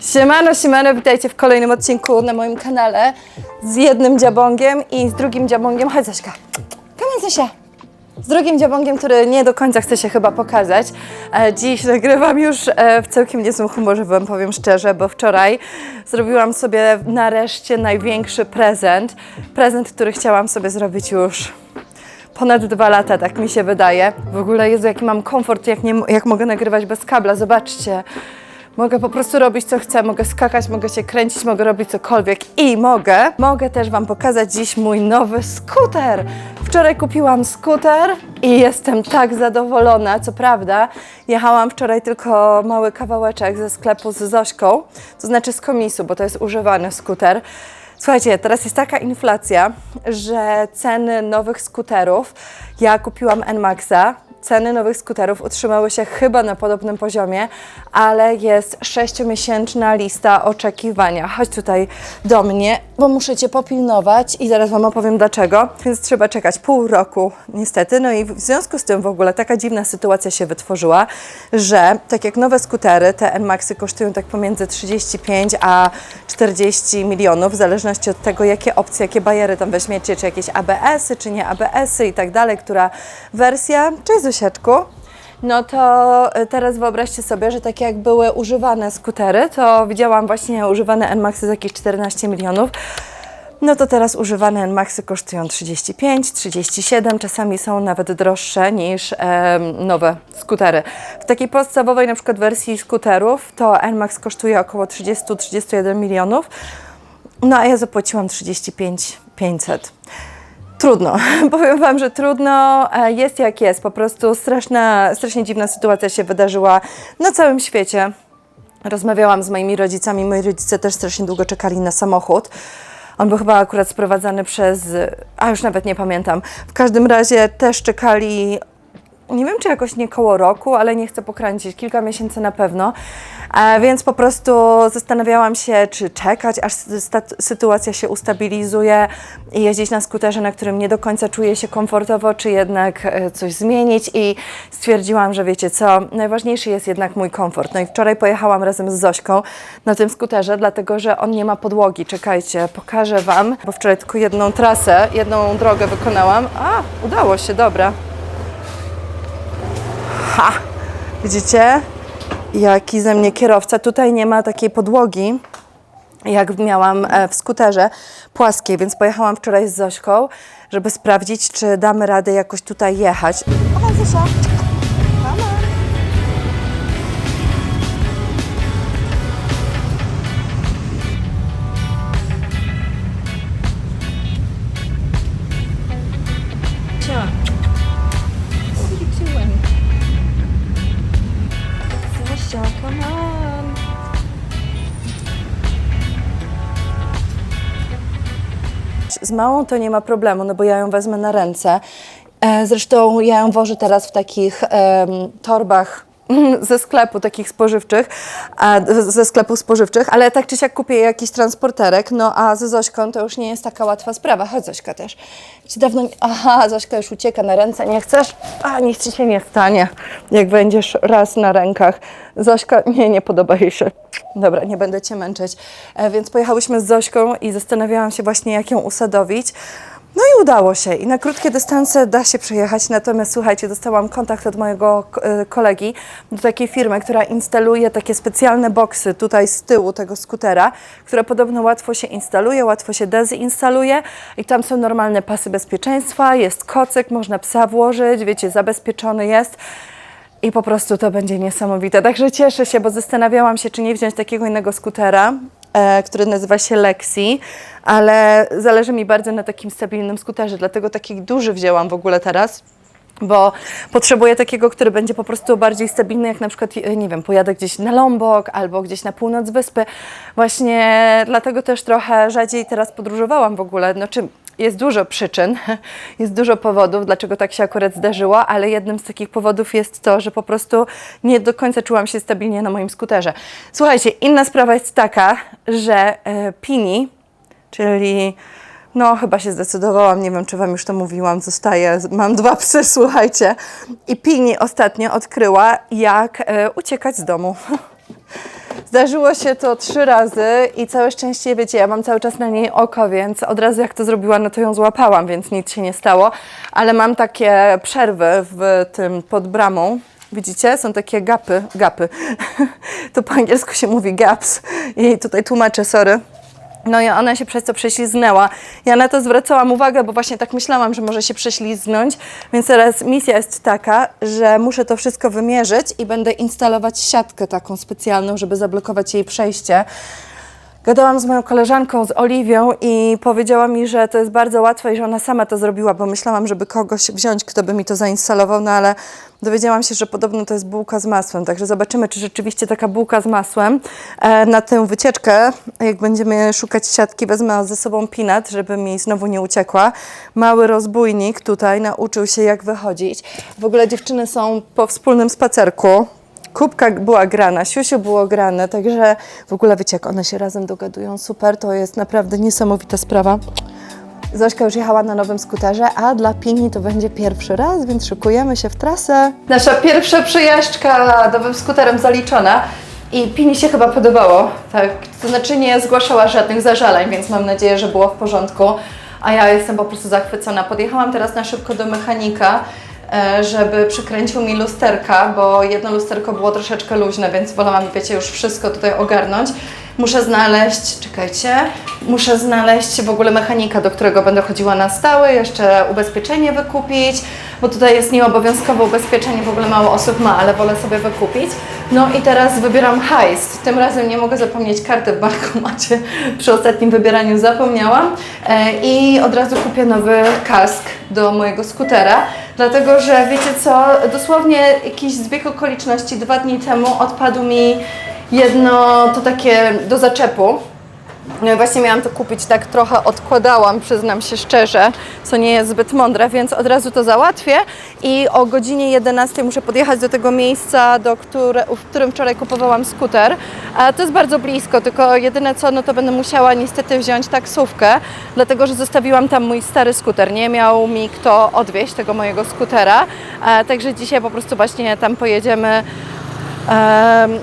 Siemano, siemano, witajcie w kolejnym odcinku na moim kanale z jednym dziabongiem i z drugim dziabongiem. Chodź come on Zosia. Z drugim dziabongiem, który nie do końca chce się chyba pokazać. E, Dziś nagrywam już e, w całkiem niezłym humorze, wam powiem szczerze, bo wczoraj zrobiłam sobie nareszcie największy prezent. Prezent, który chciałam sobie zrobić już ponad dwa lata, tak mi się wydaje. W ogóle Jezu, jaki mam komfort, jak, nie, jak mogę nagrywać bez kabla, zobaczcie. Mogę po prostu robić co chcę, mogę skakać, mogę się kręcić, mogę robić cokolwiek i mogę, mogę też Wam pokazać dziś mój nowy skuter. Wczoraj kupiłam skuter i jestem tak zadowolona. Co prawda, jechałam wczoraj tylko mały kawałeczek ze sklepu z Zośką, to znaczy z komisu, bo to jest używany skuter. Słuchajcie, teraz jest taka inflacja, że ceny nowych skuterów, ja kupiłam NMAXa, ceny nowych skuterów utrzymały się chyba na podobnym poziomie, ale jest sześciomiesięczna lista oczekiwania. Chodź tutaj do mnie, bo muszę Cię popilnować i zaraz Wam opowiem dlaczego, więc trzeba czekać pół roku niestety. No i w związku z tym w ogóle taka dziwna sytuacja się wytworzyła, że tak jak nowe skutery, te NMAXy kosztują tak pomiędzy 35 a 40 milionów, w zależności od tego, jakie opcje, jakie bajery tam weźmiecie, czy jakieś ABS-y, czy nie ABS-y i tak dalej, która wersja. Cześć Zosieczku. No to y, teraz wyobraźcie sobie, że takie jak były używane skutery, to widziałam właśnie używane NMAXy za jakieś 14 milionów. No to teraz używane NMAXy kosztują 35, 37, czasami są nawet droższe niż em, nowe skutery. W takiej podstawowej na przykład wersji skuterów to NMAX kosztuje około 30-31 milionów, no a ja zapłaciłam 35 500. Trudno, powiem Wam, że trudno, e, jest jak jest, po prostu straszna, strasznie dziwna sytuacja się wydarzyła na całym świecie. Rozmawiałam z moimi rodzicami, moi rodzice też strasznie długo czekali na samochód. On był chyba akurat sprowadzany przez, a już nawet nie pamiętam. W każdym razie też czekali, nie wiem czy jakoś nie koło roku, ale nie chcę pokręcić, kilka miesięcy na pewno. E, więc po prostu zastanawiałam się, czy czekać, aż sytuacja się ustabilizuje i jeździć na skuterze, na którym nie do końca czuję się komfortowo, czy jednak e, coś zmienić i stwierdziłam, że wiecie co, najważniejszy jest jednak mój komfort. No i wczoraj pojechałam razem z Zośką na tym skuterze, dlatego że on nie ma podłogi. Czekajcie, pokażę Wam, bo wczoraj tylko jedną trasę, jedną drogę wykonałam. A, udało się, dobra. Ha! Widzicie? Jaki ze mnie kierowca. Tutaj nie ma takiej podłogi, jak miałam e, w skuterze płaskiej, więc pojechałam wczoraj z Zośką, żeby sprawdzić, czy damy radę jakoś tutaj jechać. O, Zosia! Małą to nie ma problemu, no bo ja ją wezmę na ręce. E, Zresztą ja ją wożę teraz w takich torbach ze sklepu takich spożywczych, ze sklepów spożywczych, ale tak czy siak kupię jakiś transporterek, no a ze Zośką to już nie jest taka łatwa sprawa. Chodź Zośka też. Ci dawno... Aha, Zośka już ucieka na ręce, nie chcesz? A, nic ci się nie stanie, jak będziesz raz na rękach. Zośka, nie, nie podoba jej się. Dobra, nie będę Cię męczyć. E, więc pojechałyśmy z Zośką i zastanawiałam się właśnie, jak ją usadowić. No i udało się. I na krótkie dystanse da się przejechać. Natomiast słuchajcie, dostałam kontakt od mojego e, kolegi do takiej firmy, która instaluje takie specjalne boksy tutaj z tyłu tego skutera, które podobno łatwo się instaluje, łatwo się dezinstaluje i tam są normalne pasy bezpieczeństwa, jest kocyk, można psa włożyć, wiecie, zabezpieczony jest. I po prostu to będzie niesamowite. Także cieszę się, bo zastanawiałam się, czy nie wziąć takiego innego skutera, który nazywa się Lexi, ale zależy mi bardzo na takim stabilnym skuterze, dlatego taki duży wzięłam w ogóle teraz. Bo potrzebuję takiego, który będzie po prostu bardziej stabilny, jak na przykład, e, nie wiem, pojadę gdzieś na Lombok albo gdzieś na północ wyspy. Właśnie dlatego też trochę rzadziej teraz podróżowałam w ogóle. Znaczy, jest dużo przyczyn, jest dużo powodów, dlaczego tak się akurat zdarzyło, ale jednym z takich powodów jest to, że po prostu nie do końca czułam się stabilnie na moim skuterze. Słuchajcie, inna sprawa jest taka, że e, Pini, czyli no chyba się zdecydowałam, nie wiem czy Wam już to mówiłam, zostaję, mam dwa psy, słuchajcie. I Pini ostatnio odkryła, jak e, uciekać z domu. Zdarzyło się to trzy razy i całe szczęście, wiecie, ja mam cały czas na niej oko, więc od razu jak to zrobiła, no to ją złapałam, więc nic się nie stało. Ale mam takie przerwy w tym pod bramą. Widzicie? Są takie gapy, gapy. to po angielsku się mówi gaps. I tutaj tłumaczę, sorry. No i ona się przez to prześliznęła. Ja na to zwracałam uwagę, bo właśnie tak myślałam, że może się prześliznąć, więc teraz misja jest taka, że muszę to wszystko wymierzyć i będę instalować siatkę taką specjalną, żeby zablokować jej przejście. Gadałam z moją koleżanką, z Oliwią i powiedziała mi, że to jest bardzo łatwe i że ona sama to zrobiła, bo myślałam, żeby kogoś wziąć, kto by mi to zainstalował, no ale dowiedziałam się, że podobno to jest bułka z masłem, także zobaczymy, czy rzeczywiście taka bułka z masłem. E, na tę wycieczkę, jak będziemy szukać siatki, wezmę ze sobą pinat, żeby mi znowu nie uciekła. Mały rozbójnik tutaj nauczył się, jak wychodzić. W ogóle dziewczyny są po wspólnym spacerku. Kubka była grana, siusiu było grane, także w ogóle wiecie, jak one się razem dogadują, super, to jest naprawdę niesamowita sprawa. Zośka już jechała na nowym skuterze, a dla Pini to będzie pierwszy raz, więc szykujemy się w trasę. Nasza pierwsza przejażdżka nowym skuterem zaliczona i Pini się chyba podobało, tak, to znaczy nie zgłaszała żadnych zażaleń, więc mam nadzieję, że było w porządku, a ja jestem po prostu zachwycona. Podjechałam teraz na szybko do mechanika, żeby przykręcił mi lusterka, bo jedno lusterko było troszeczkę luźne, więc wolałam, wiecie, już wszystko tutaj ogarnąć. Muszę znaleźć, czekajcie, muszę znaleźć w ogóle mechanika, do którego będę chodziła na stałe, jeszcze ubezpieczenie wykupić, bo tutaj jest nieobowiązkowe ubezpieczenie, w ogóle mało osób ma, ale wolę sobie wykupić. No i teraz wybieram hajs. Tym razem nie mogę zapomnieć karty w bankomacie. Przy ostatnim wybieraniu zapomniałam e, i od razu kupię nowy kask do mojego skutera, dlatego że wiecie co, dosłownie jakiś zbieg okoliczności dwa dni temu odpadł mi jedno to takie do zaczepu. No i właśnie miałam to kupić, tak trochę odkładałam, przyznam się szczerze, co nie jest zbyt mądre, więc od razu to załatwię i o godzinie 11 muszę podjechać do tego miejsca, do które, w którym wczoraj kupowałam skuter. A to jest bardzo blisko, tylko jedyne co, no to będę musiała niestety wziąć taksówkę, dlatego że zostawiłam tam mój stary skuter, nie miał mi kto odwieźć tego mojego skutera, a, także dzisiaj po prostu właśnie tam pojedziemy em,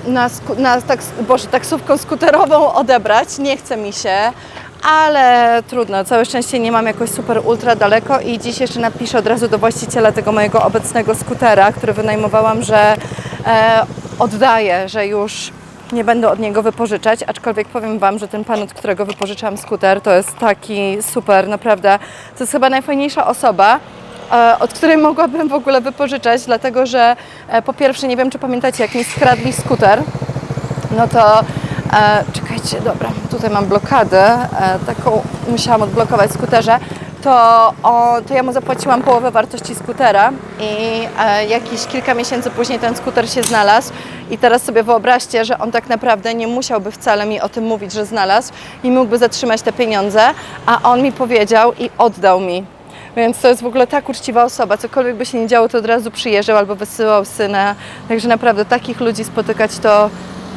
na, na taks, boże, taksówką skuterową odebrać. Nie chce mi się, ale trudno. Całe szczęście nie mam jakoś super ultra daleko i dziś jeszcze napiszę od razu do właściciela tego mojego obecnego skutera, który wynajmowałam, że e, oddaję, że już nie będę od niego wypożyczać, aczkolwiek powiem Wam, że ten pan, od którego wypożyczam skuter, to jest taki super, naprawdę. To jest chyba najfajniejsza osoba, od której mogłabym w ogóle wypożyczać, dlatego że e, po pierwsze, nie wiem czy pamiętacie, jak mi skradli skuter, no to e, czekajcie, dobra, tutaj mam blokadę, e, taką musiałam odblokować skuterze, to, o, to ja mu zapłaciłam połowę wartości skutera i e, jakieś kilka miesięcy później ten skuter się znalazł. I teraz sobie wyobraźcie, że on tak naprawdę nie musiałby wcale mi o tym mówić, że znalazł i mógłby zatrzymać te pieniądze, a on mi powiedział i oddał mi. Więc to jest w ogóle tak uczciwa osoba, cokolwiek by się nie działo, to od razu przyjeżdżał albo wysyłał syna. Także naprawdę takich ludzi spotykać to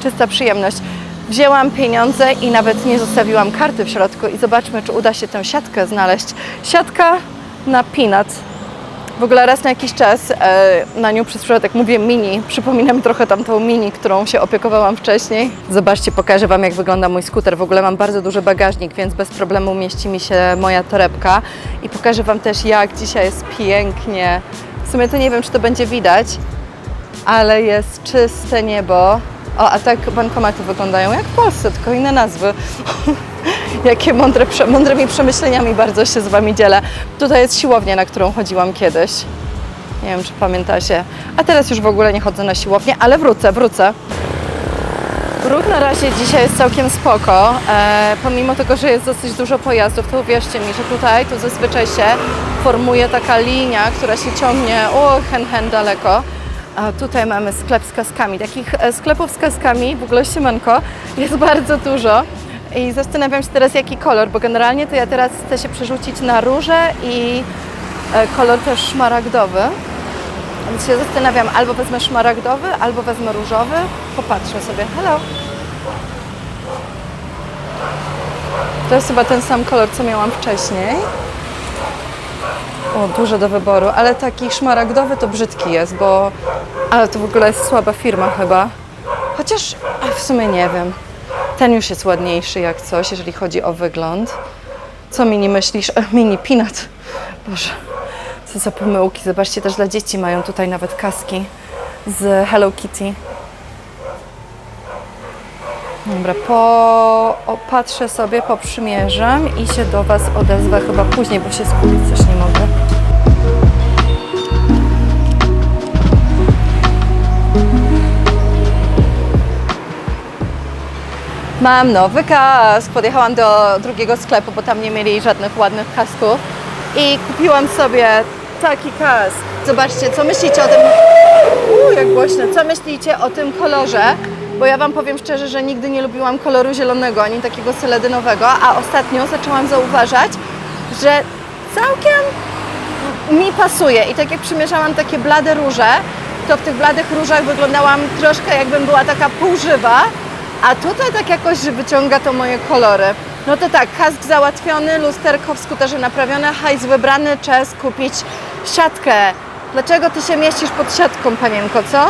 czysta przyjemność. Wzięłam pieniądze i nawet nie zostawiłam karty w środku i zobaczmy, czy uda się tę siatkę znaleźć. Siatka na pinat. W ogóle raz na jakiś czas e, na nią przez przypadek mówię mini. Przypominam trochę tamtą mini, którą się opiekowałam wcześniej. Zobaczcie, pokażę Wam jak wygląda mój skuter. W ogóle mam bardzo duży bagażnik, więc bez problemu mieści mi się moja torebka. I pokażę Wam też jak dzisiaj jest pięknie. W sumie to nie wiem, czy to będzie widać, ale jest czyste niebo. O, a tak bankomaty wyglądają jak w Polsce, tylko inne nazwy. Jakie mądre, mądrymi przemyśleniami bardzo się z Wami dzielę. Tutaj jest siłownia, na którą chodziłam kiedyś. Nie wiem, czy pamiętacie. A teraz już w ogóle nie chodzę na siłownię, ale wrócę, wrócę. Ruch na razie dzisiaj jest całkiem spoko. E, pomimo tego, że jest dosyć dużo pojazdów, to uwierzcie mi, że tutaj tu zazwyczaj się formuje taka linia, która się ciągnie o hen hen daleko. A tutaj mamy sklep z kaskami. Takich e, sklepów z kaskami, w ogóle siemanko, jest bardzo dużo. I zastanawiam się teraz jaki kolor, bo generalnie to ja teraz chcę się przerzucić na róże i e, kolor też szmaragdowy. Więc się zastanawiam, albo wezmę szmaragdowy, albo wezmę różowy. Popatrzę sobie. Hello. To jest chyba ten sam kolor, co miałam wcześniej. O, dużo do wyboru, ale taki szmaragdowy to brzydki jest, bo... Ale to w ogóle jest słaba firma chyba. Chociaż w sumie nie wiem. Ten już jest ładniejszy jak coś, jeżeli chodzi o wygląd. Co mini myślisz? Mini peanut. Boże, co za pomyłki. Zobaczcie, też dla dzieci mają tutaj nawet kaski z Hello Kitty. Dobra, po... opatrzę sobie, poprzymierzam i się do Was odezwę chyba później, bo się skupić też nie mogę. Mam nowy kask. Podjechałam do drugiego sklepu, bo tam nie mieli żadnych ładnych kasków. I kupiłam sobie taki kask. Zobaczcie, co myślicie o tym. Uuu, jak głośno. Co myślicie o tym kolorze? Bo ja Wam powiem szczerze, że nigdy nie lubiłam koloru zielonego, ani takiego seledynowego, a ostatnio zaczęłam zauważać, że całkiem mi pasuje. I tak jak przymierzałam takie blade róże, to w tych bladych różach wyglądałam troszkę jakbym była taka półżywa, a tutaj tak jakoś, wyciąga to moje kolory. No to tak, kask załatwiony, lusterko w skuterze naprawione, hajs wybrany, czas kupić siatkę. Dlaczego Ty się mieścisz pod siatką, panienko, co?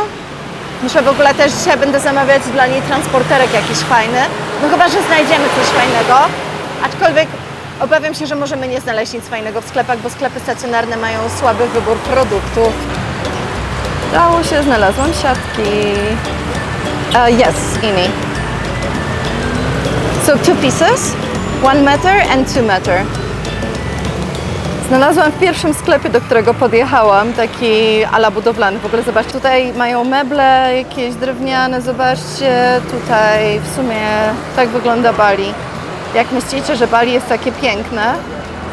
Muszę w ogóle też dzisiaj będę zamawiać dla niej transporterek jakiś fajny. No chyba, że znajdziemy coś fajnego. Aczkolwiek obawiam się, że możemy nie znaleźć nic fajnego w sklepach, bo sklepy stacjonarne mają słaby wybór produktów. Dało się, znalazłam siatki. Uh, yes, Ini. So two pieces, one meter and two meter. Znalazłam w pierwszym sklepie, do którego podjechałam, taki ala budowlany. W ogóle zobaczcie, tutaj mają meble jakieś drewniane, zobaczcie, tutaj w sumie tak wygląda Bali. Jak myślicie, że Bali jest takie piękne?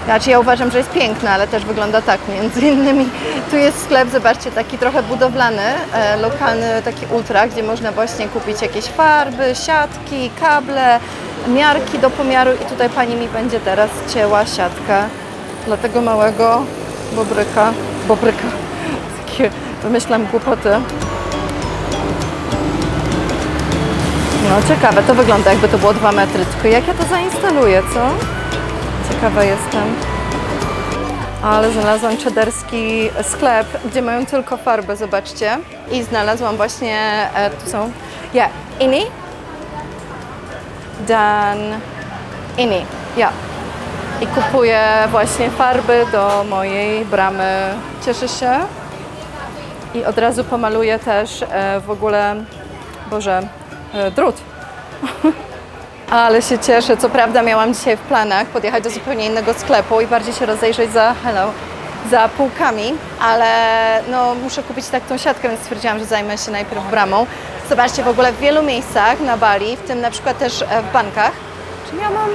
Znaczy ja uważam, że jest piękne, ale też wygląda tak między innymi. Tu jest sklep, zobaczcie, taki trochę budowlany, e, lokalny, taki ultra, gdzie można właśnie kupić jakieś farby, siatki, kable, miarki do pomiaru i tutaj pani mi będzie teraz cięła siatkę dla tego małego bobryka. Bobryka. Takie wymyślam głupoty. No ciekawe, to wygląda jakby to było 2 metry, tylko jak ja to zainstaluję, co? Ciekawa jestem. Ale znalazłam czederski sklep, gdzie mają tylko farbę, zobaczcie. I znalazłam właśnie, e, tu są, yeah, Ini, Dan, Ini, yeah. I kupuję właśnie farby do mojej bramy. Cieszę się. I od razu pomaluję też e, w ogóle, Boże, e, drut. Ale się cieszę. Co prawda miałam dzisiaj w planach podjechać do zupełnie innego sklepu i bardziej się rozejrzeć za hello, za półkami, ale no, muszę kupić tak tą siatkę, więc stwierdziłam, że zajmę się najpierw bramą. Zobaczcie, w ogóle w wielu miejscach na Bali, w tym na przykład też e, w bankach, czy ja mam...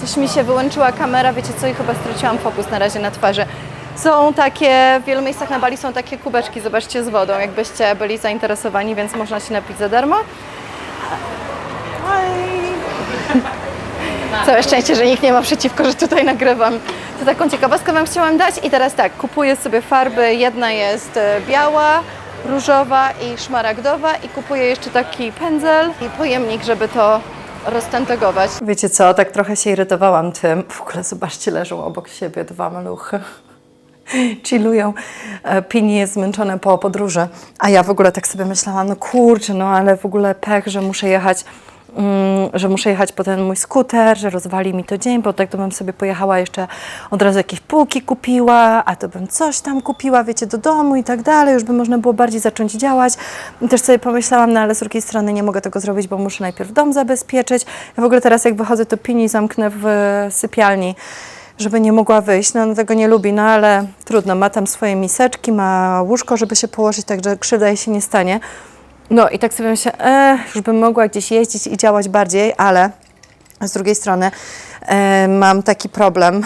Coś mi się wyłączyła kamera, wiecie co, i chyba straciłam fokus na razie na twarzy. Są takie, w wielu miejscach na Bali są takie kubeczki, zobaczcie, z wodą, jakbyście byli zainteresowani, więc można się napić za darmo. Całe szczęście, że nikt nie ma przeciwko, że tutaj nagrywam. To taką ciekawostkę Wam chciałam dać. I teraz tak, kupuję sobie farby. Jedna jest e, biała, różowa i szmaragdowa i kupuję jeszcze taki pędzel i pojemnik, żeby to roztentegować. Wiecie co, tak trochę się irytowałam tym. W ogóle zobaczcie, leżą obok siebie dwa maluchy. chillują. E, Pini jest zmęczone po podróży, a ja w ogóle tak sobie myślałam, no kurczę, no ale w ogóle pech, że muszę jechać że muszę jechać po ten mój skuter, że rozwali mi to dzień, bo tak to bym sobie pojechała jeszcze od razu jakieś półki kupiła, a to bym coś tam kupiła, wiecie, do domu i tak dalej, już by można było bardziej zacząć działać. I też sobie pomyślałam, no ale z drugiej strony nie mogę tego zrobić, bo muszę najpierw dom zabezpieczyć. Ja w ogóle teraz jak wychodzę, to Pini zamknę w sypialni żeby nie mogła wyjść. No, tego nie lubi, no ale trudno. Ma tam swoje miseczki, ma łóżko, żeby się położyć, także krzywda jej się nie stanie. No i tak sobie myślę, e, już bym mogła gdzieś jeździć i działać bardziej, ale z drugiej strony e, mam taki problem.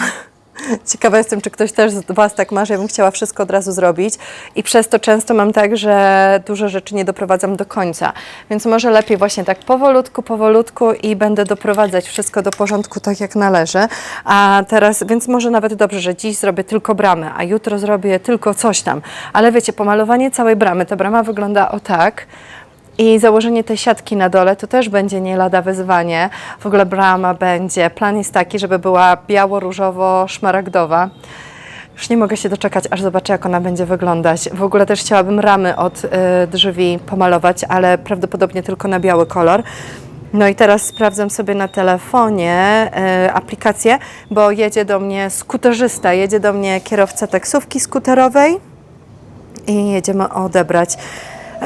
Ciekawa jestem, czy ktoś też z Was tak ma, że ja bym chciała wszystko od razu zrobić i przez to często mam tak, że dużo rzeczy nie doprowadzam do końca. Więc może lepiej właśnie tak powolutku, powolutku i będę doprowadzać wszystko do porządku tak jak należy. A teraz, więc może nawet dobrze, że dziś zrobię tylko bramę, a jutro zrobię tylko coś tam. Ale wiecie, pomalowanie całej bramy, ta brama wygląda o tak. I założenie tej siatki na dole to też będzie nie lada wyzwanie. W ogóle brama będzie. Plan jest taki, żeby była biało-różowo-szmaragdowa. Już nie mogę się doczekać, aż zobaczę, jak ona będzie wyglądać. W ogóle też chciałabym ramy od y, drzwi pomalować, ale prawdopodobnie tylko na biały kolor. No i teraz sprawdzam sobie na telefonie y, aplikację, bo jedzie do mnie skuterzysta, jedzie do mnie kierowca taksówki skuterowej i jedziemy odebrać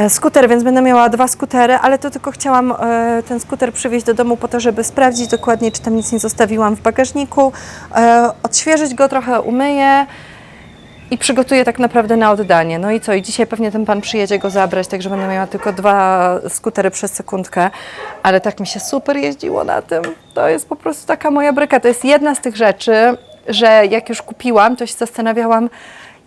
skuter, więc będę miała dwa skutery, ale to tylko chciałam e, ten skuter przywieźć do domu po to, żeby sprawdzić dokładnie, czy tam nic nie zostawiłam w bagażniku, e, odświeżyć go trochę, umyję i przygotuję tak naprawdę na oddanie. No i co? I dzisiaj pewnie ten pan przyjedzie go zabrać, także będę miała tylko dwa skutery przez sekundkę, ale tak mi się super jeździło na tym. To jest po prostu taka moja bryka. To jest jedna z tych rzeczy, że jak już kupiłam, to się zastanawiałam,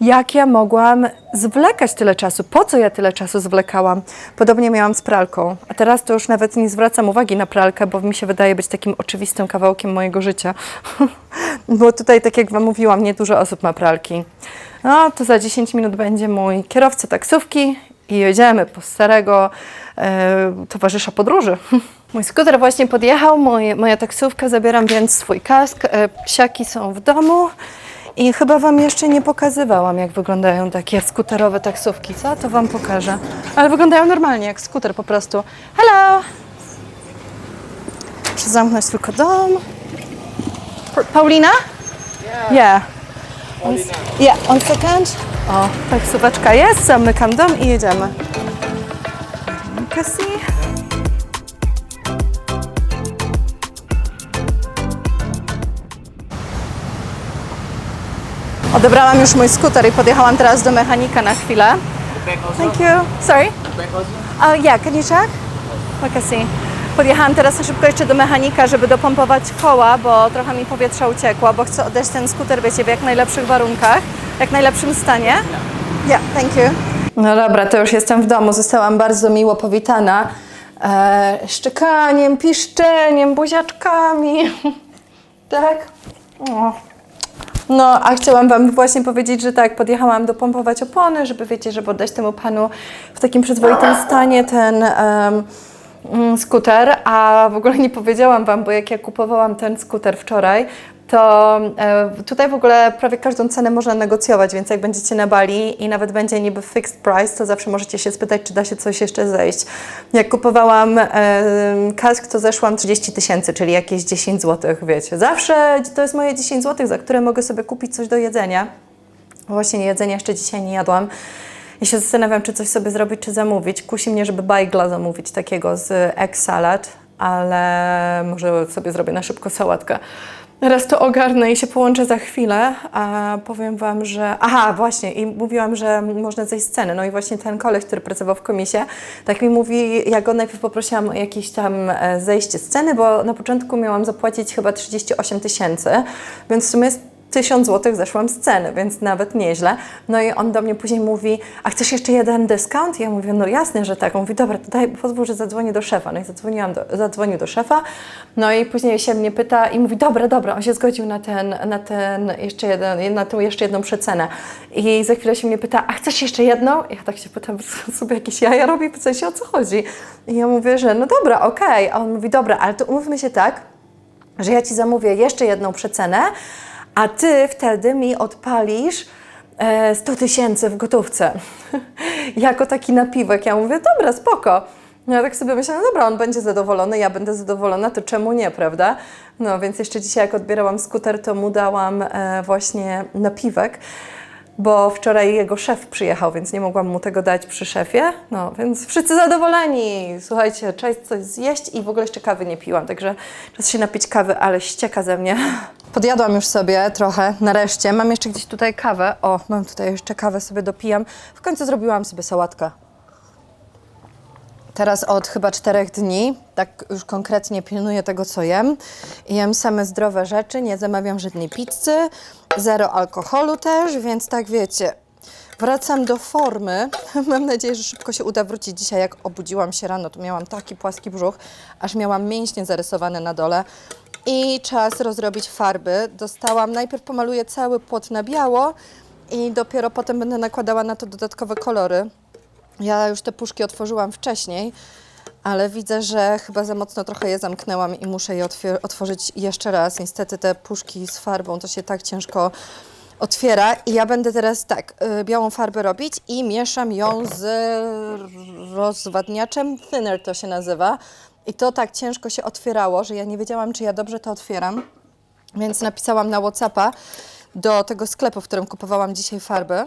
jak ja mogłam zwlekać tyle czasu? Po co ja tyle czasu zwlekałam? Podobnie miałam z pralką, a teraz to już nawet nie zwracam uwagi na pralkę, bo mi się wydaje być takim oczywistym kawałkiem mojego życia. bo tutaj, tak jak Wam mówiłam, nie dużo osób ma pralki. No, to za 10 minut będzie mój kierowca taksówki i jedziemy po starego e, towarzysza podróży. Mój skuter właśnie podjechał, moje, moja taksówka, zabieram więc swój kask. E, psiaki są w domu. I chyba Wam jeszcze nie pokazywałam, jak wyglądają takie skuterowe taksówki, co? To Wam pokażę. Ale wyglądają normalnie, jak skuter po prostu. Hello! Muszę zamknąć tylko dom. Pa- Paulina? Yeah. On, yeah, on second. O, taksóweczka jest, zamykam dom i jedziemy. Cassie. Odebrałam już mój skuter i podjechałam teraz do mechanika na chwilę. Thank you. Sorry? Uh, yeah, can you check? I see. Podjechałam teraz na szybko jeszcze do mechanika, żeby dopompować koła, bo trochę mi powietrza uciekło, bo chcę oddać ten skuter, wiecie, w jak najlepszych warunkach, jak najlepszym stanie. Yeah, thank you. No dobra, to już jestem w domu. Zostałam bardzo miło powitana. E, szczekaniem, piszczeniem, buziaczkami. tak? O. No, a chciałam Wam właśnie powiedzieć, że tak, podjechałam dopompować opony, żeby wiecie, żeby oddać temu panu w takim przyzwoitym stanie ten mm, skuter, a w ogóle nie powiedziałam Wam, bo jak ja kupowałam ten skuter wczoraj, to e, tutaj w ogóle prawie każdą cenę można negocjować, więc jak będziecie na Bali i nawet będzie niby fixed price, to zawsze możecie się spytać, czy da się coś jeszcze zejść. Jak kupowałam e, kask, to zeszłam 30 tysięcy, czyli jakieś 10 zł, wiecie. Zawsze to jest moje 10 zł, za które mogę sobie kupić coś do jedzenia. Właśnie jedzenia jeszcze dzisiaj nie jadłam. I się zastanawiam, czy coś sobie zrobić, czy zamówić. Kusi mnie, żeby bajgla zamówić, takiego z egg salad, ale może sobie zrobię na szybko sałatkę. Raz to ogarnę i się połączę za chwilę, a powiem Wam, że... Aha, właśnie, i mówiłam, że można zejść z. No i właśnie ten koleś, który pracował w komisie, tak mi mówi, ja go najpierw poprosiłam o jakieś tam e, zejście z ceny, bo na początku miałam zapłacić chyba 38 tysięcy, więc w sumie jest 1000 zł zeszłam z ceny, więc nawet nieźle. No i on do mnie później mówi, a chcesz jeszcze jeden dyskont? I ja mówię, no jasne, że tak. On mówi, dobra, to daj, pozwól, że zadzwonię do szefa. No i zadzwoniłam do, zadzwonił do szefa, no i później się mnie pyta i mówi, dobra, dobra, on się zgodził na ten, na ten jeszcze jeden, na tą jeszcze jedną przecenę. I za chwilę się mnie pyta, a chcesz jeszcze jedną? Ja tak się pytam, sobie jakieś jaja robi, w sensie o co chodzi? I ja mówię, że no dobra, okej. A on mówi, dobra, ale to umówmy się tak, że ja Ci zamówię jeszcze jedną przecenę, a Ty wtedy mi odpalisz e, 100 tysięcy w gotówce. jako taki napiwek. Ja mówię, dobra, spoko. No ja tak sobie myślę, no dobra, on będzie zadowolony, ja będę zadowolona, to czemu nie, prawda? No więc jeszcze dzisiaj, jak odbierałam skuter, to mu dałam e, właśnie napiwek, bo wczoraj jego szef przyjechał, więc nie mogłam mu tego dać przy szefie. No więc wszyscy zadowoleni. Słuchajcie, czas coś zjeść i w ogóle jeszcze kawy nie piłam, także czas się napić kawy, ale ścieka ze mnie. Podjadłam już sobie trochę, nareszcie. Mam jeszcze gdzieś tutaj kawę. O, mam tutaj jeszcze kawę, sobie dopijam. W końcu zrobiłam sobie sałatkę. Teraz od chyba czterech dni, tak już konkretnie pilnuję tego, co jem. Jem same zdrowe rzeczy, nie zamawiam żadnej pizzy, zero alkoholu też, więc tak wiecie, wracam do formy. Mam nadzieję, że szybko się uda wrócić. Dzisiaj jak obudziłam się rano, to miałam taki płaski brzuch, aż miałam mięśnie zarysowane na dole. I czas rozrobić farby. Dostałam, najpierw pomaluję cały płot na biało i dopiero potem będę nakładała na to dodatkowe kolory. Ja już te puszki otworzyłam wcześniej, ale widzę, że chyba za mocno trochę je zamknęłam i muszę je otworzyć jeszcze raz. Niestety te puszki z farbą to się tak ciężko otwiera i ja będę teraz tak, y, białą farbę robić i mieszam ją z rozwadniaczem, thinner to się nazywa. I to tak ciężko się otwierało, że ja nie wiedziałam, czy ja dobrze to otwieram. Więc napisałam na Whatsappa do tego sklepu, w którym kupowałam dzisiaj farby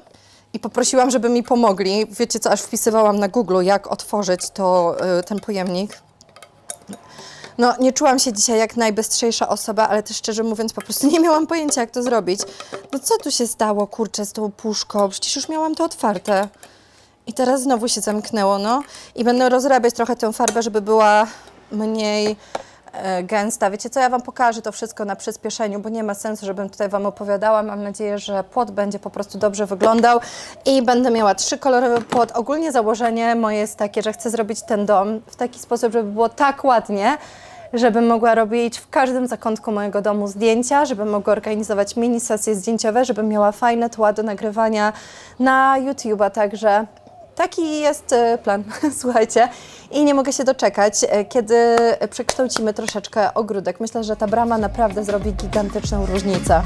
i poprosiłam, żeby mi pomogli. Wiecie co, aż wpisywałam na Google, jak otworzyć to, y, ten pojemnik. No, nie czułam się dzisiaj jak najbystrzejsza osoba, ale też szczerze mówiąc, po prostu nie miałam pojęcia, jak to zrobić. No co tu się stało, kurczę, z tą puszką? Przecież już miałam to otwarte. I teraz znowu się zamknęło, no. I będę rozrabiać trochę tę farbę, żeby była mniej gęsta. Wiecie co, ja Wam pokażę to wszystko na przyspieszeniu, bo nie ma sensu, żebym tutaj Wam opowiadała. Mam nadzieję, że płot będzie po prostu dobrze wyglądał i będę miała trzy kolorowy płot. Ogólnie założenie moje jest takie, że chcę zrobić ten dom w taki sposób, żeby było tak ładnie, żebym mogła robić w każdym zakątku mojego domu zdjęcia, żebym mogła organizować mini sesje zdjęciowe, żebym miała fajne tła do nagrywania na YouTube'a, także taki jest e, plan, słuchajcie. I nie mogę się doczekać, e, kiedy przekształcimy troszeczkę ogródek. Myślę, że ta brama naprawdę zrobi gigantyczną różnicę.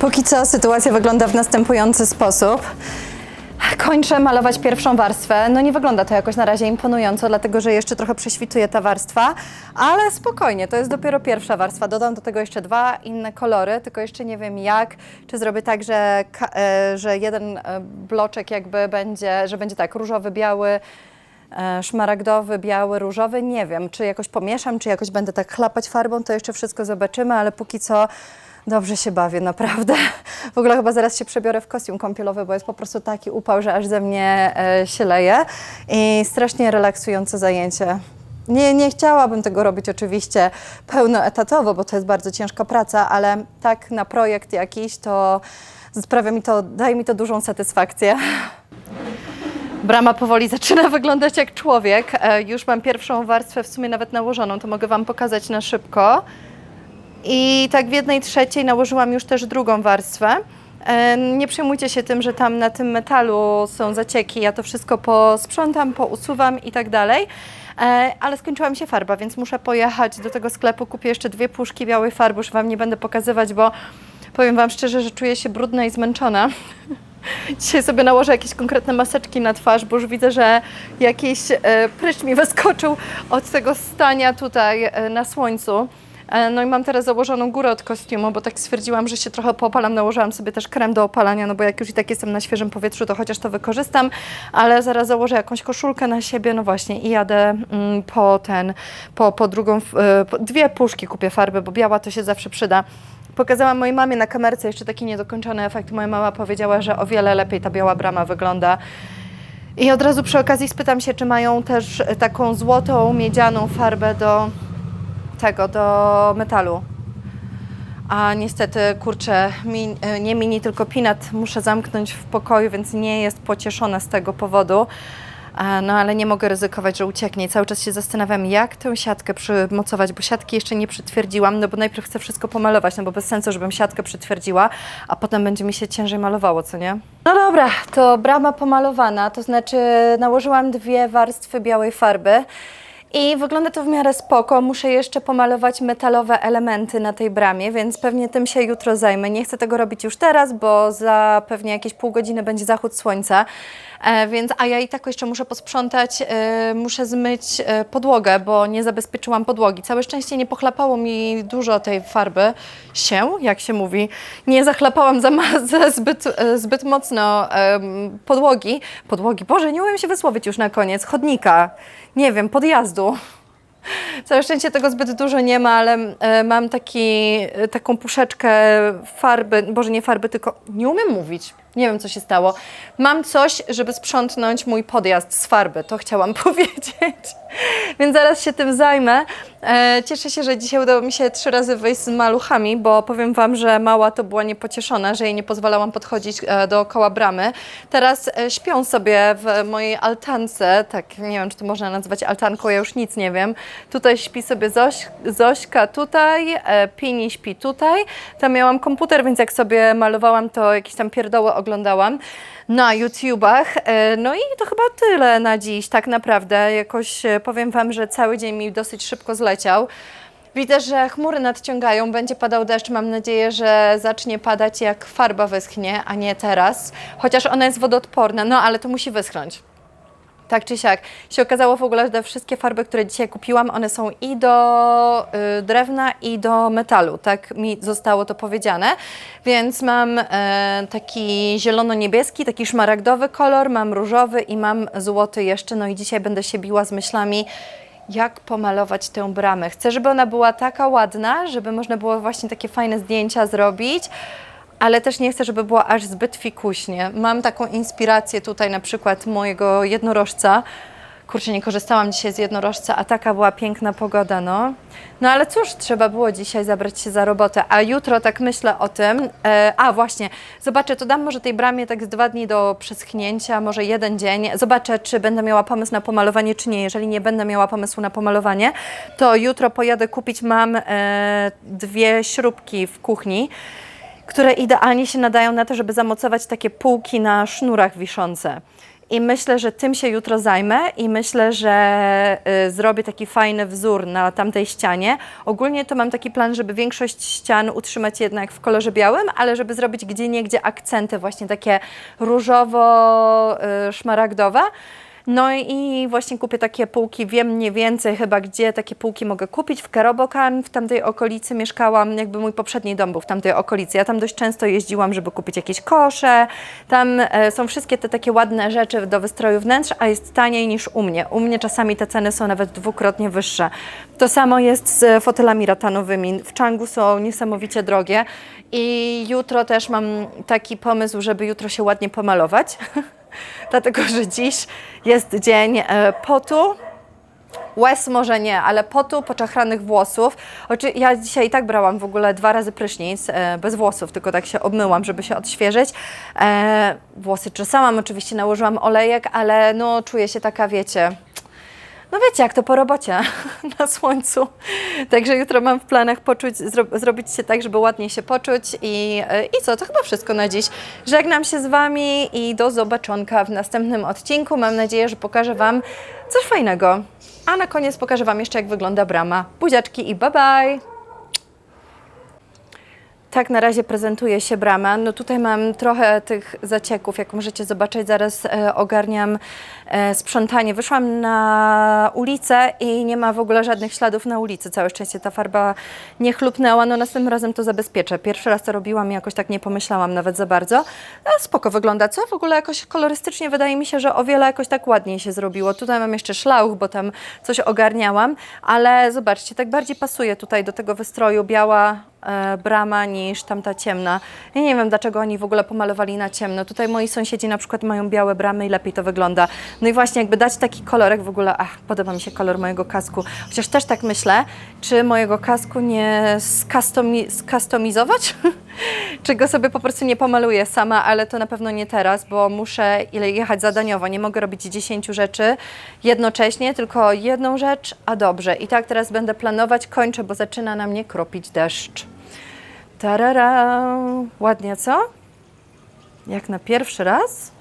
Póki co sytuacja wygląda w następujący sposób. Kończę malować pierwszą warstwę. No nie wygląda to jakoś na razie imponująco, dlatego że jeszcze trochę prześwituje ta warstwa, ale spokojnie, to jest dopiero pierwsza warstwa. Dodam do tego jeszcze dwa inne kolory, tylko jeszcze nie wiem jak. Czy zrobię tak, że, e, że jeden e, bloczek jakby będzie, że będzie tak różowy, biały, e, szmaragdowy, biały, różowy. Nie wiem, czy jakoś pomieszam, czy jakoś będę tak chlapać farbą, to jeszcze wszystko zobaczymy, ale póki co dobrze się bawię, naprawdę. W ogóle chyba zaraz się przebiorę w kostium kąpielowy, bo jest po prostu taki upał, że aż ze mnie e, się leje i strasznie relaksujące zajęcie. Nie, nie chciałabym tego robić oczywiście pełnoetatowo, bo to jest bardzo ciężka praca, ale tak na projekt jakiś to sprawia mi to, daje mi to dużą satysfakcję. Brama powoli zaczyna wyglądać jak człowiek. E, Już mam pierwszą warstwę w sumie nawet nałożoną, to mogę Wam pokazać na szybko. I tak w jednej trzeciej nałożyłam już też drugą warstwę. E, Nie przejmujcie się tym, że tam na tym metalu są zacieki. Ja to wszystko posprzątam, pousuwam i tak dalej. E, Ale skończyła mi się farba, więc muszę pojechać do tego sklepu. Kupię jeszcze dwie puszki białej farby, już Wam nie będę pokazywać, bo powiem Wam szczerze, że czuję się brudna i zmęczona. Dzisiaj sobie nałożę jakieś konkretne maseczki na twarz, bo już widzę, że jakiś e, pryszcz mi wyskoczył od tego stania tutaj na słońcu. E, No i mam teraz założoną górę od kostiumu, bo tak stwierdziłam, że się trochę poopalam. Nałożyłam sobie też krem do opalania, no bo jak już i tak jestem na świeżym powietrzu, to chociaż to wykorzystam, ale zaraz założę jakąś koszulkę na siebie, no właśnie i jadę mm, po ten, po, po drugą, e, dwie puszki kupię farby, bo biała to się zawsze przyda. Pokazałam mojej mamie na kamerce jeszcze taki niedokończony efekt. Moja mama powiedziała, że o wiele lepiej ta biała brama wygląda. I od razu przy okazji spytam się, czy mają też taką złotą, miedzianą farbę do tego, do metalu. A niestety, kurczę, mi, e, nie mini, tylko pinat muszę zamknąć w pokoju, więc nie jest pocieszona z tego powodu. E, No ale nie mogę ryzykować, że ucieknie. Cały czas się zastanawiam, jak tę siatkę przymocować, bo siatki jeszcze nie przytwierdziłam, no bo najpierw chcę wszystko pomalować, no bo bez sensu, żebym siatkę przytwierdziła, a potem będzie mi się ciężej malowało, co nie? No dobra, to brama pomalowana, to znaczy nałożyłam dwie warstwy białej farby. I wygląda to w miarę spoko. Muszę jeszcze pomalować metalowe elementy na tej bramie, więc pewnie tym się jutro zajmę. Nie chcę tego robić już teraz, bo za pewnie jakieś pół godziny będzie zachód słońca. E, więc, a ja i tak jeszcze muszę posprzątać, e, muszę zmyć e, podłogę, bo nie zabezpieczyłam podłogi. Całe szczęście nie pochlapało mi dużo tej farby się, jak się mówi. Nie zachlapałam za, za zbyt, zbyt mocno podłogi. Podłogi, Boże, nie umiem się wysłowić już na koniec. Chodnika, nie wiem, podjazdu. Całe szczęście tego zbyt dużo nie ma, ale e, mam taki, e, taką puszeczkę farby, boże nie farby, tylko nie umiem mówić. Nie wiem, co się stało. Mam coś, żeby sprzątnąć mój podjazd z farby, to chciałam powiedzieć. Więc zaraz się tym zajmę. E, cieszę się, że dzisiaj udało mi się trzy razy wyjść z maluchami, bo powiem Wam, że mała to była niepocieszona, że jej nie pozwalałam podchodzić e, dookoła bramy. Teraz e, śpią sobie w mojej altance, tak nie wiem, czy to można nazwać altanką, ja już nic nie wiem. Tutaj śpi sobie Zoś, Zośka tutaj, e, Pini śpi tutaj. Tam miałam komputer, więc jak sobie malowałam, to jakieś tam pierdoły oglądałam na YouTubach. E, No i to chyba tyle na dziś, tak naprawdę. Jakoś e, powiem Wam, że cały dzień mi dosyć szybko zleciał. Widzę, że chmury nadciągają, będzie padał deszcz. Mam nadzieję, że zacznie padać jak farba wyschnie, a nie teraz. Chociaż ona jest wodoodporna, no ale to musi wyschnąć. Tak czy siak. Się okazało w ogóle, że te wszystkie farby, które dzisiaj kupiłam, one są i do y, drewna, i do metalu. Tak mi zostało to powiedziane. Więc mam e, taki zielono-niebieski, taki szmaragdowy kolor, mam różowy i mam złoty jeszcze. No i dzisiaj będę się biła z myślami, jak pomalować tę bramę. Chcę, żeby ona była taka ładna, żeby można było właśnie takie fajne zdjęcia zrobić ale też nie chcę, żeby było aż zbyt fikuśnie. Mam taką inspirację tutaj na przykład mojego jednorożca. Kurczę, nie korzystałam dzisiaj z jednorożca, a taka była piękna pogoda, no. No ale cóż, trzeba było dzisiaj zabrać się za robotę, a jutro tak myślę o tym. E, a właśnie, zobaczę, to dam może tej bramie tak z dwa dni do przeschnięcia, może jeden dzień. Zobaczę, czy będę miała pomysł na pomalowanie, czy nie. Jeżeli nie będę miała pomysłu na pomalowanie, to jutro pojadę kupić, mam e, dwie śrubki w kuchni które idealnie się nadają na to, żeby zamocować takie półki na sznurach wiszące. I myślę, że tym się jutro zajmę i myślę, że y, zrobię taki fajny wzór na tamtej ścianie. Ogólnie to mam taki plan, żeby większość ścian utrzymać jednak w kolorze białym, ale żeby zrobić gdzie niegdzie akcenty właśnie takie różowo-szmaragdowe. No i właśnie kupię takie półki, wiem mniej więcej chyba gdzie takie półki mogę kupić. W Kerobokan, w tamtej okolicy mieszkałam, jakby mój poprzedni dom był w tamtej okolicy. Ja tam dość często jeździłam, żeby kupić jakieś kosze. Tam e, są wszystkie te takie ładne rzeczy do wystroju wnętrz, a jest taniej niż u mnie. U mnie czasami te ceny są nawet dwukrotnie wyższe. To samo jest z fotelami ratanowymi. W Changu są niesamowicie drogie i jutro też mam taki pomysł, żeby jutro się ładnie pomalować. Dlatego, że dziś jest dzień e, potu. Łez może nie, ale potu, poczachranych włosów. Oczy, ja dzisiaj i tak brałam w ogóle dwa razy prysznic, e, bez włosów, tylko tak się obmyłam, żeby się odświeżyć. E, włosy czesałam, oczywiście nałożyłam olejek, ale no czuję się taka, wiecie, no wiecie, jak to po robocie na słońcu. Także jutro mam w planach poczuć, zro, zrobić się tak, żeby ładnie się poczuć. I, I co, to chyba wszystko na dziś. Żegnam się z Wami i do zobaczonka w następnym odcinku. Mam nadzieję, że pokażę Wam coś fajnego. A na koniec pokażę Wam jeszcze, jak wygląda brama. Buziaczki i bye bye! Tak na razie prezentuje się brama. No tutaj mam trochę tych zacieków, jak możecie zobaczyć, zaraz e, ogarniam e, sprzątanie. Wyszłam na ulicę i nie ma w ogóle żadnych śladów na ulicy. Całe szczęście ta farba nie chlupnęła. No następnym razem to zabezpieczę. Pierwszy raz to robiłam i jakoś tak nie pomyślałam nawet za bardzo. Ale spoko wygląda, co? W ogóle jakoś kolorystycznie wydaje mi się, że o wiele jakoś tak ładniej się zrobiło. Tutaj mam jeszcze szlauch, bo tam coś ogarniałam, ale zobaczcie, tak bardziej pasuje tutaj do tego wystroju biała e, brama niż tamta ciemna. Ja nie wiem, dlaczego oni w ogóle pomalowali na ciemno. Tutaj moi sąsiedzi na przykład mają białe bramy i lepiej to wygląda. No i właśnie jakby dać taki kolorek w ogóle, ach, podoba mi się kolor mojego kasku. Chociaż też tak myślę, czy mojego kasku nie skustomi- skustomizować? czy go sobie po prostu nie pomaluję sama, ale to na pewno nie teraz, bo muszę jechać zadaniowo. Nie mogę robić 10 rzeczy jednocześnie, tylko jedną rzecz, a dobrze. I tak teraz będę planować, kończę, bo zaczyna na mnie kropić deszcz. Tarara! Ładnie, co? Jak na pierwszy raz?